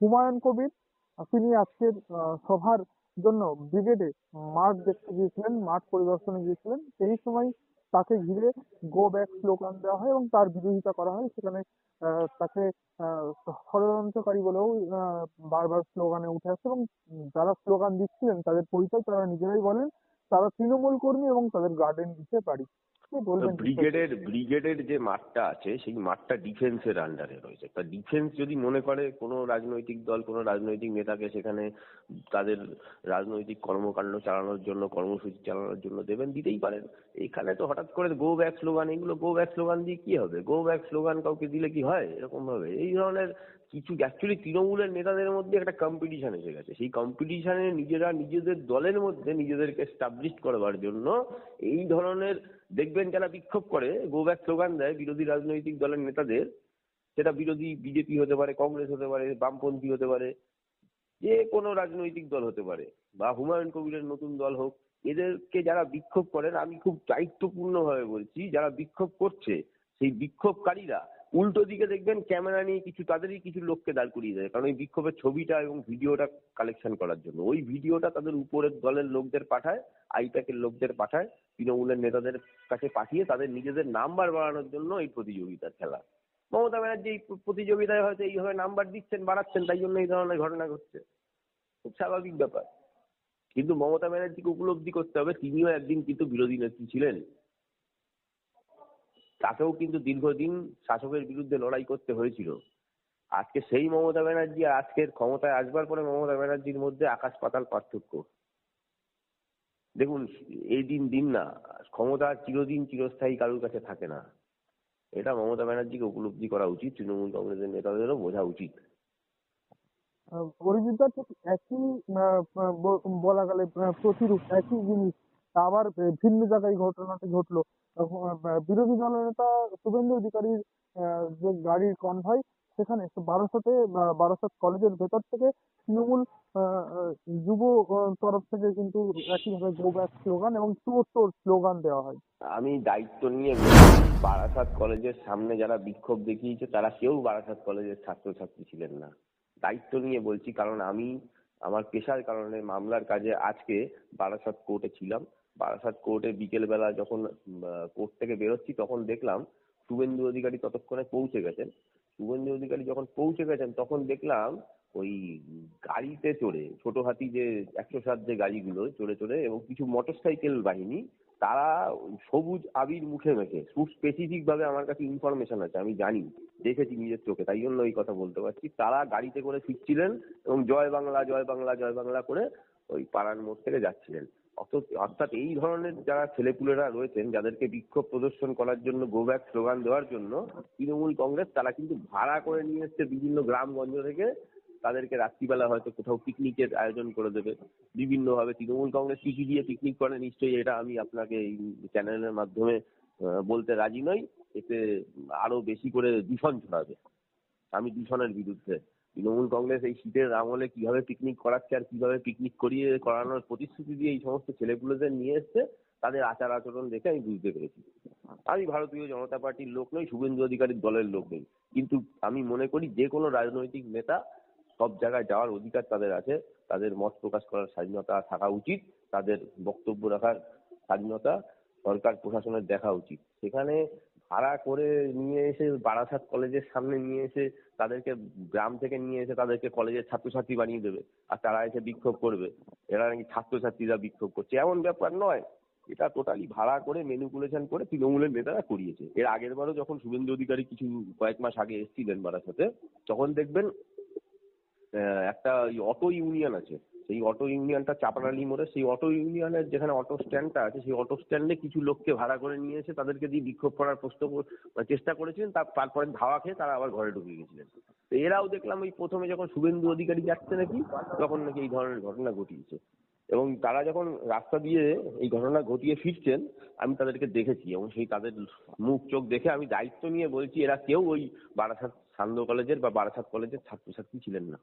হুমায়ুন কবির তিনি আজকের সভার জন্য ব্রিগেডে মাঠ দেখতে গিয়েছিলেন, মাঠ পরিদর্শনে গিয়েছিলেন। সেই সময় তাকে ঘিরে গো ব্যাক স্লোগান দেওয়া হয় এবং তার বিরোধিতা করা হয়। সেখানে তাকে ষড়যন্ত্রকারী বলেও বারবার স্লোগানে উঠে আসে এবং যারা স্লোগান দিচ্ছিলেন, তাদের পরিচয় তারা নিজেরাই বলেন। তারা তৃণমূল কর্মী এবং তাদের গার্ডেন দিতে বলবেন ব্রিগেডের ব্রিগেডের যে মাঠটা আছে সেই মাঠটা ডিফেন্সের আন্ডারে রয়েছে। তা ডিফেন্স যদি মনে করে কোনো রাজনৈতিক দল কোনো রাজনৈতিক নেতাকে সেখানে তাদের রাজনৈতিক কর্মকাণ্ড চালানোর জন্য কর্মসূচি চালানোর জন্য দেবেন দিতেই পারেন। এখানে তো হঠাৎ করে গো ব্যাক স্লোগান এগুলো গো ব্যাক স্লোগান দিয়ে কি হবে? গো ব্যাক স্লোগান কাউকে দিলে কি হয়? এরকম ভাবে এই ধরনের কিছু অ্যাকচুয়ালি তৃণমূলের নেতাদের মধ্যে একটা কম্পিটিশন এসে গেছে। সেই কম্পিটিশনে নিজেরা নিজেদের দলের মধ্যে নিজেদেরকে স্টাবলিশ করবার জন্য এই ধরনের দেখবেন যারা বিক্ষোভ করে গো ব্যাক স্লোগান দেয়, বিরোধী রাজনৈতিক দলের নেতাদের, সেটা বিরোধী বিজেপি হতে পারে, কংগ্রেস হতে পারে, বামপন্থী হতে পারে, যে কোনো রাজনৈতিক দল হতে পারে, বা হুমায়ুন কবিরের নতুন দল হোক, এদেরকে যারা বিক্ষোভ করেন, আমি খুব দায়িত্বপূর্ণ ভাবে বলছি, যারা বিক্ষোভ করছে, সেই বিক্ষোভকারীরা উল্টো দিকে দেখবেন ক্যামেরা নিয়ে কিছু, তাদেরই কিছু লোককে দাঁড় করিয়ে দেয়। কারণ ওই বিক্ষোভের ছবিটা এবং ভিডিওটা কালেকশন করার জন্য। ওই ভিডিওটা তাদের উপরের দলের লোকদের পাঠায়, আইপ্যাকের লোকদের পাঠায়, তৃণমূলের নেতাদের কাছে পাঠিয়ে তাদের নিজেদের নাম্বার বাড়ানোর জন্য এই প্রতিযোগিতার খেলা। মমতা ব্যানার্জি এই প্রতিযোগিতায় হয়তো এইভাবে নাম্বার দিচ্ছেন, বাড়াচ্ছেন, তাই জন্য এই ধরনের ঘটনা ঘটছে। খুব স্বাভাবিক ব্যাপার। কিন্তু মমতা ব্যানার্জিকে উপলব্ধি করতে হবে, তিনিও একদিন কিন্তু বিরোধী নেত্রী ছিলেন। তাকেও কিন্তু দীর্ঘদিন শাসকের বিরুদ্ধে লড়াই করতে হয়েছিল। আজকে সেই মমতা ব্যানার্জি আর আজকের ক্ষমতায় আসবার পরে মমতা ব্যানার্জির মধ্যে আকাশ পাতাল পার্থক্য। দেখুন এই দিন দিন না ক্ষমতা চিরদিন চিরস্থায়ী কারোর কাছে থাকে না। এটা মমতা ব্যানার্জিকে উপলব্ধি করা উচিত তৃণমূল কংগ্রেসের নেতাদেরও বোঝা উচিত। আহ, অরিজিৎদা ঠিক একই বলা গেলে প্রতিরূপ একই জিনিস। আবার ভিন্ন জায়গায় ঘটনাটি ঘটলো। বিরোধী দলনেতা শুভেন্দু অধিকারীর যে গাড়ির কনভয় সেখানে বারাসতে বারাসত কলেজের ভেতর থেকে তৃণমূল যুব তরফ থেকে কিন্তু একইভাবে গো ব্যাক স্লোগান এবং চোর চোর স্লোগান দেওয়া হয়। আমি দায়িত্ব নিয়ে বারাসাত কলেজের সামনে যারা বিক্ষোভ দেখিয়েছে, তারা কেউ বারাসাত কলেজের ছাত্রছাত্রী ছিলেন না। দায়িত্ব নিয়ে বলছি, কারণ আমি আমার পেশার কারণে মামলার কাজে আজকে বারাসাত কোর্টে ছিলাম। বারাসাত কোর্টে বিকেলবেলা যখন কোর্ট থেকে বেরোচ্ছি, তখন দেখলাম শুভেন্দু অধিকারী ততক্ষণে পৌঁছে গেছেন। শুভেন্দু অধিকারী যখন পৌঁছে গেছেন, তখন দেখলাম ওই গাড়িতে চড়ে ছোট হাতি যে একশো সাত যে গাড়িগুলো চড়ে চড়ে এবং কিছু মোটরসাইকেল বাহিনী, তারা সবুজ আবির মুখে মেখে খুব স্পেসিফিক ভাবে আমার কাছে ইনফরমেশন আছে, আমি জানি, দেখেছি নিজের চোখে, তাই জন্য এই কথা বলতে পারছি। তারা গাড়িতে করে ফিরছিলেন এবং জয় বাংলা জয় বাংলা জয় বাংলা করে ওই পাড়ার মোড় থেকে যাচ্ছিলেন। অর্থাৎ এই ধরনের যারা ছেলেপুলেরা রয়েছেন, যাদেরকে বিক্ষোভ প্রদর্শন করার জন্য গো ব্যাক স্লোগান দেওয়ার জন্য, তৃণমূল কংগ্রেস তারা কিন্তু ভাড়া করে নিয়ে এসছে বিভিন্ন গ্রামগঞ্জ থেকে। তাদেরকে রাত্রিবেলা হয়তো কোথাও পিকনিকের আয়োজন করে দেবে। বিভিন্নভাবে তৃণমূল কংগ্রেস কি কি দিয়ে পিকনিক করে, নিশ্চয়ই এটা আমি আপনাকে এই চ্যানেলের মাধ্যমে বলতে রাজি নই। এতে আরও বেশি করে দূষণ ছড়াবে। আমি দূষণের বিরুদ্ধে তৃণমূল কংগ্রেস এই শীতের আমলে কীভাবে পিকনিক করাচ্ছে আর কীভাবে পিকনিক করিয়ে করানোর প্রতিশ্রুতি দিয়ে এই সমস্ত ছেলেপুলেদের নিয়ে এসছে, তাদের আচার আচরণ দেখে আমি বুঝতে পেরেছি। আমি ভারতীয় জনতা পার্টির লোক নই, শুভেন্দু অধিকারীর দলের লোক নই। কিন্তু আমি মনে করি যে কোনো রাজনৈতিক নেতা সব জায়গায় যাওয়ার অধিকার তাদের আছে, তাদের মত প্রকাশ করার স্বাধীনতা থাকা উচিত, তাদের বক্তব্য রাখার স্বাধীনতা সরকার প্রশাসনের দেখা উচিত। সেখানে ভাড়া করে নিয়ে এসে বারাসাত কলেজের সামনে নিয়ে এসে তাদেরকে গ্রাম থেকে নিয়ে এসে তাদেরকে কলেজের ছাত্রছাত্রী বানিয়ে দেবে। আর তারা এসে বিক্ষোভ করবে। এরা নাকি ছাত্রছাত্রীরা বিক্ষোভ করছে। এমন ব্যাপার নয়। এটা টোটালি ভাড়া করে ম্যানিপুলেশন করে তৃণমূলের নেতারা করিয়েছে। এর আগের বারও যখন শুভেন্দু অধিকারী কিছু কয়েক মাস আগে এসেছিলেন বারাসাতে, তখন দেখবেন একটা অটো ইউনিয়ন আছে। সেই অটো ইউনিয়নটা চাপানালি মোড়ে, সেই অটো ইউনিয়নের যেখানে অটো স্ট্যান্ডটা আছে, সেই অটো স্ট্যান্ডে কিছু লোককে ভাড়া করে নিয়ে এসে তাদেরকে দিয়ে বিক্ষোভ করার প্রশ্ন মানে চেষ্টা করেছিলেন তার তারপরে ধাওয়া খেয়ে তারা আবার ঘরে ঢুকে গেছিলেন। তো এরাও দেখলাম ওই প্রথমে যখন শুভেন্দু অধিকারী যাচ্ছে নাকি, তখন নাকি এই ধরনের ঘটনা ঘটিয়েছে। এবং তারা যখন রাস্তা দিয়ে এই ঘটনা ঘটিয়ে ফিরছেন, আমি তাদেরকে দেখেছি এবং সেই তাদের মুখ চোখ দেখে আমি দায়িত্ব নিয়ে বলছি, এরা কেউ ওই বারাসাত সান্ধ্য কলেজের বা বারাসাত কলেজের ছাত্রছাত্রী ছিলেন না।